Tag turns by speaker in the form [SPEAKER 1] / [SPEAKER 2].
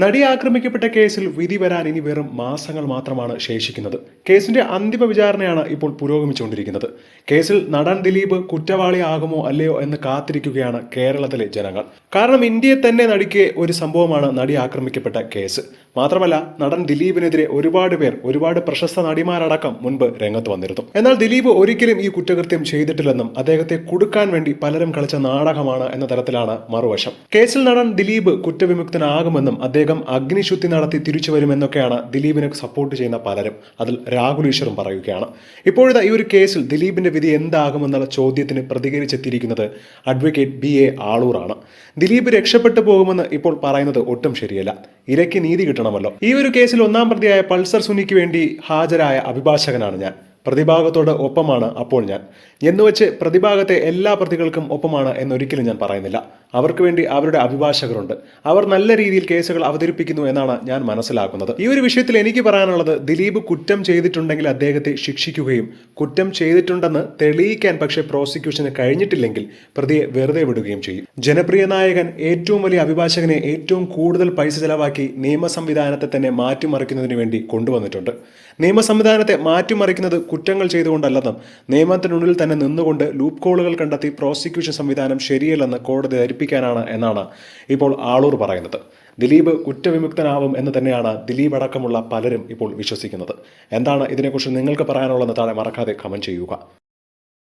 [SPEAKER 1] നടി ആക്രമിക്കപ്പെട്ട കേസിൽ വിധി വരാൻ ഇനി വെറും മാസങ്ങൾ മാത്രമാണ് ശേഷിക്കുന്നത്. കേസിന്റെ അന്തിമ വിചാരണയാണ് ഇപ്പോൾ പുരോഗമിച്ചുകൊണ്ടിരിക്കുന്നത്. കേസിൽ നടൻ ദിലീപ് കുറ്റവാളിയാകുമോ അല്ലയോ എന്ന് കാത്തിരിക്കുകയാണ് കേരളത്തിലെ ജനങ്ങൾ. കാരണം ഇന്ത്യയെ തന്നെ നടിക്കെ ഒരു സംഭവമാണ് നടി ആക്രമിക്കപ്പെട്ട കേസ്. മാത്രമല്ല നടൻ ദിലീപിനെതിരെ ഒരുപാട് പേർ ഒരുപാട് പ്രശസ്ത നടിമാരടക്കം മുൻപ് രംഗത്ത് വന്നിരുന്നു. എന്നാൽ ദിലീപ് ഒരിക്കലും ഈ കുറ്റകൃത്യം ചെയ്തിട്ടില്ലെന്നും അദ്ദേഹത്തെ കുടുക്കാൻ വേണ്ടി പലരും കളിച്ച നാടകമാണ് എന്ന തരത്തിലാണ് മറുവശം. കേസിൽ നടൻ ദിലീപ് കുറ്റവിമുക്തനാകുമെന്നും അദ്ദേഹം അഗ്നിശുദ്ധി നടത്തി തിരിച്ചു വരുമെന്നൊക്കെയാണ് ദിലീപിനെ സപ്പോർട്ട് ചെയ്യുന്ന പലരും. അതിൽ രാഹുൽ ഈശ്വറും പറയുകയാണ്. ഇപ്പോഴത്തെ ഈ ഒരു കേസിൽ ദിലീപിന്റെ വിധി എന്താകുമെന്നുള്ള ചോദ്യത്തിന് പ്രതികരിച്ചെത്തിയിരിക്കുന്നത് അഡ്വക്കേറ്റ് ബി എ ആളൂറാണ്. ദിലീപ് രക്ഷപ്പെട്ടു പോകുമെന്ന് ഇപ്പോൾ പറയുന്നത് ഒട്ടും ശരിയല്ല. ഇരയ്ക്ക് നീതി കിട്ടണമല്ലോ ഈ ഒരു കേസിൽ ഒന്നാം പ്രതിയായ പൾസർ സുനിക്ക് വേണ്ടി ഹാജരായ അഭിഭാഷകനാണ് ഞാൻ. പ്രതിഭാഗത്തോട് ഒപ്പമാണ് അപ്പോൾ ഞാൻ. എന്നുവെച്ച് പ്രതിഭാഗത്തെ എല്ലാ പ്രതികൾക്കും ഒപ്പമാണ് എന്നൊരിക്കലും ഞാൻ പറയുന്നില്ല. അവർക്ക് വേണ്ടി അവരുടെ അഭിഭാഷകരുണ്ട്. അവർ നല്ല രീതിയിൽ കേസുകൾ അവതരിപ്പിക്കുന്നു എന്നാണ് ഞാൻ മനസ്സിലാക്കുന്നത്. ഈ ഒരു വിഷയത്തിൽ എനിക്ക് പറയാനുള്ളത് ദിലീപ് കുറ്റം ചെയ്തിട്ടുണ്ടെങ്കിൽ അദ്ദേഹത്തെ ശിക്ഷിക്കുകയും കുറ്റം ചെയ്തിട്ടുണ്ടെന്ന് തെളിയിക്കാൻ പക്ഷേ പ്രോസിക്യൂഷന് കഴിഞ്ഞിട്ടില്ലെങ്കിൽ പ്രതിയെ വെറുതെ വിടുകയും ചെയ്യും. ജനപ്രിയ നായകൻ ഏറ്റവും വലിയ അഭിഭാഷകനെ ഏറ്റവും കൂടുതൽ പൈസ ചെലവാക്കി നിയമ സംവിധാനത്തെ തന്നെ മാറ്റിമറിക്കുന്നതിന് വേണ്ടി കൊണ്ടുവന്നിട്ടുണ്ട്. നിയമ സംവിധാനത്തെ മാറ്റിമറിക്കുന്നത് കുറ്റങ്ങൾ ചെയ്തുകൊണ്ടല്ലെന്നും നിയമത്തിനുള്ളിൽ തന്നെ നിന്നുകൊണ്ട് ലൂപ്പ് കോളുകൾ കണ്ടെത്തി പ്രോസിക്യൂഷൻ സംവിധാനം ശരിയല്ലെന്ന് കോടതി ധരിപ്പിക്കാനാണ് എന്നാണ് ഇപ്പോൾ ആളൂർ പറയുന്നത്. ദിലീപ് കുറ്റവിമുക്തനാവും എന്ന് തന്നെയാണ് ദിലീപ് അടക്കമുള്ള പലരും ഇപ്പോൾ വിശ്വസിക്കുന്നത്. എന്താണ് ഇതിനെക്കുറിച്ച് നിങ്ങൾക്ക് പറയാനുള്ളതെന്ന് താഴെ മറക്കാതെ കമന്റ് ചെയ്യുക.